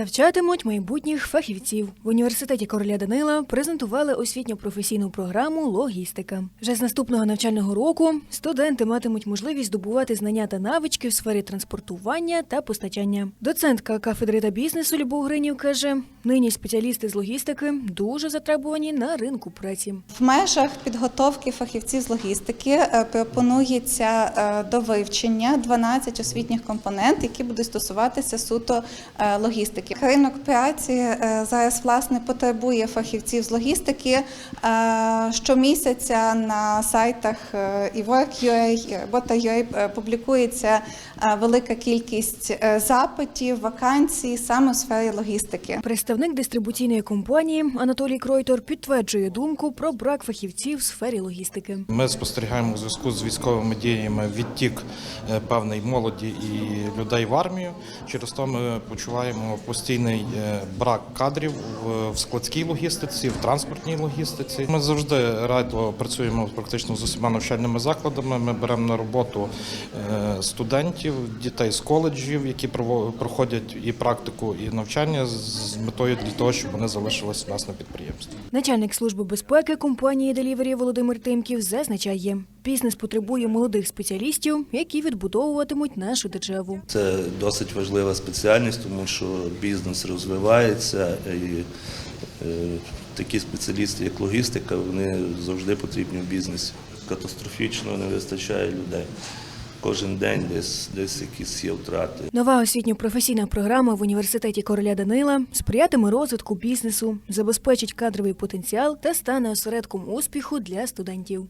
Навчатимуть майбутніх фахівців. В університеті короля Данила презентували освітньо-професійну програму Логістика. Вже з наступного навчального року студенти матимуть можливість здобувати знання та навички в сфері транспортування та постачання. Доцентка кафедри та бізнесу Любов Гринів каже: нині спеціалісти з логістики дуже затребувані на ринку праці. В межах підготовки фахівців з логістики е, пропонується е, до вивчення 12 освітніх компонент, які будуть стосуватися суто е, логістики. Ринок праці зараз власне потребує фахівців з логістики. Щомісяця на сайтах і Work.ua, і Робота.ua публікується велика кількість запитів, вакансій саме у сфері логістики. Представник дистрибуційної компанії Анатолій Кройтор підтверджує думку про брак фахівців в сфері логістики. Ми спостерігаємо у зв'язку з військовими діями відтік е, певної молоді і людей в армію. Через то ми почуваємо постійний е, брак кадрів в- складській логістиці, в транспортній логістиці. Ми завжди радо працюємо практично з усіма навчальними закладами. Ми беремо на роботу е, студентів, дітей з коледжів, які проходять і практику, і навчання з метою для того, щоб вони залишились у нас на підприємстві. Начальник служби безпеки компанії Делівері Володимир Тимків зазначає, бізнес потребує молодих спеціалістів, які відбудовуватимуть нашу державу. Це досить важлива спеціальність, тому що бізнес розвивається і е, такі спеціалісти, як логістика, вони завжди потрібні в бізнесі. Катастрофічно не вистачає людей. Кожен день десь десь якісь є втрати. Нова освітньо-професійна програма в університеті короля Данила сприятиме розвитку бізнесу, забезпечить кадровий потенціал та стане осередком успіху для студентів.